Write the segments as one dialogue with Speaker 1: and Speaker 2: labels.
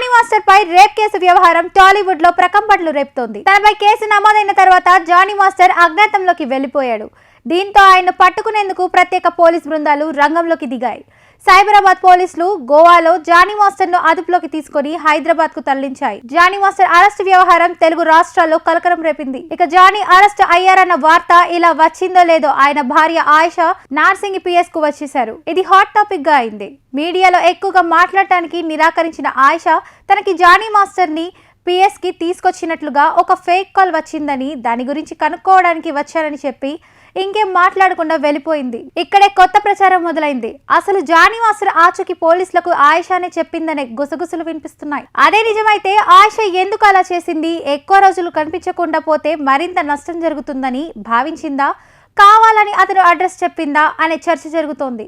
Speaker 1: Johnny master పై rape case వ్యవహారం టాలీవుడ్లో ప్రకంపట్లు రేపుతోంది. తనపై కేసు నమోదైన తర్వాత జానీ మాస్టర్ అజ్ఞాతంలోకి వెళ్ళిపోయాడు దీంతో ఆయన పట్టుకునేందుకు ప్రత్యేక పోలీస్ బృందాలు రంగంలోకి దిగాయి. సైబరాబాద్ పోలీసులు గోవాలో జానీ మాస్టర్ను అదుపులోకి తీసుకుని హైదరాబాద్కు తరలించాయి. జానీ మాస్టర్ అరెస్ట్ వ్యవహారం తెలుగు రాష్ట్రాల్లో కలకలం రేపింది. ఇక జానీ అరెస్ట్ అయ్యారన్న వార్త ఇలా వచ్చిందో లేదో ఆయన భార్య ఆయిష నార్సింగ్ పిఎస్కు వచ్చేశారు. ఇది హాట్ టాపిక్గా అయింది. మీడియాలో ఎక్కువగా మాట్లాడటానికి నిరాకరించిన ఆయిష తనకి జానీ మాస్టర్ని పిఎస్కి తీసుకొచ్చినట్లుగా ఒక ఫేక్ కాల్ వచ్చిందని దాని గురించి కనుక్కోవడానికి వచ్చారని చెప్పి ఇంకేం మాట్లాడకుండా వెళ్ళిపోయింది. ఇక్కడే కొత్త ప్రచారం మొదలైంది. అసలు జానీ ఆచూకి పోలీసులకు ఆయిషానే చెప్పిందనే గుసగుసలు వినిపిస్తున్నాయి. అదే నిజమైతే ఆయిష ఎందుకు అలా చేసింది? ఎక్కువ రోజులు కనిపించకుండా పోతే మరింత నష్టం జరుగుతుందని భావించిందా? కావాలని అతను అడ్రస్ చెప్పిందా? అనే చర్చ జరుగుతోంది.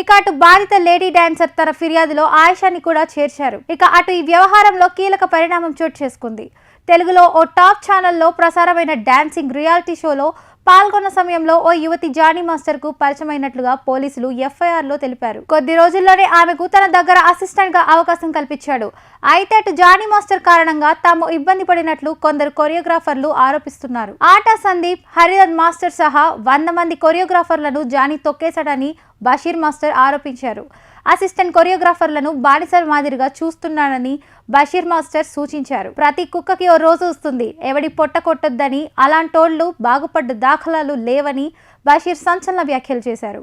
Speaker 1: ఇక అటు బాధిత లేడీ డాన్సర్ తన ఫిర్యాదులో ఆయిషాని కూడా చేర్చారు. ఇక అటు ఈ వ్యవహారంలో కీలక పరిణామం చోటు చేసుకుంది. తెలుగులో ఓ టాప్ ఛానల్లో ప్రసారమైన డాన్సింగ్ రియాలిటీ షోలో పాల్గొన్న సమయంలో ఓ యువతి జానీ మాస్టర్కు పరిచయమైనట్లుగా పోలీసులు ఎఫ్ఐఆర్లో తెలిపారు. కొద్ది రోజుల్లోనే ఆమెకు తన దగ్గర అసిస్టెంట్గా అవకాశం కల్పించాడు. అయితే అటు జానీ మాస్టర్ కారణంగా తాము ఇబ్బంది పడినట్లు కొందరు కొరియోగ్రాఫర్లు ఆరోపిస్తున్నారు. ఆట సందీప్ హరిదన్ మాస్టర్ సహా వంద మంది కొరియోగ్రాఫర్లను జానీ తొక్కేశాడని బషీర్ మాస్టర్ ఆరోపించారు. అసిస్టెంట్ కొరియోగ్రాఫర్లను బానిసల మాదిరిగా చూస్తున్నాడని బషీర్ మాస్టర్ సూచించారు. ప్రతి కుక్కకి ఓ రోజు వస్తుంది. ఎవడి పొట్ట కొట్టొద్దని అలాంటోళ్ళు బాగుపడ్డ దాఖలాలు లేవని బషీర్ సంచలన వ్యాఖ్యలు చేశారు.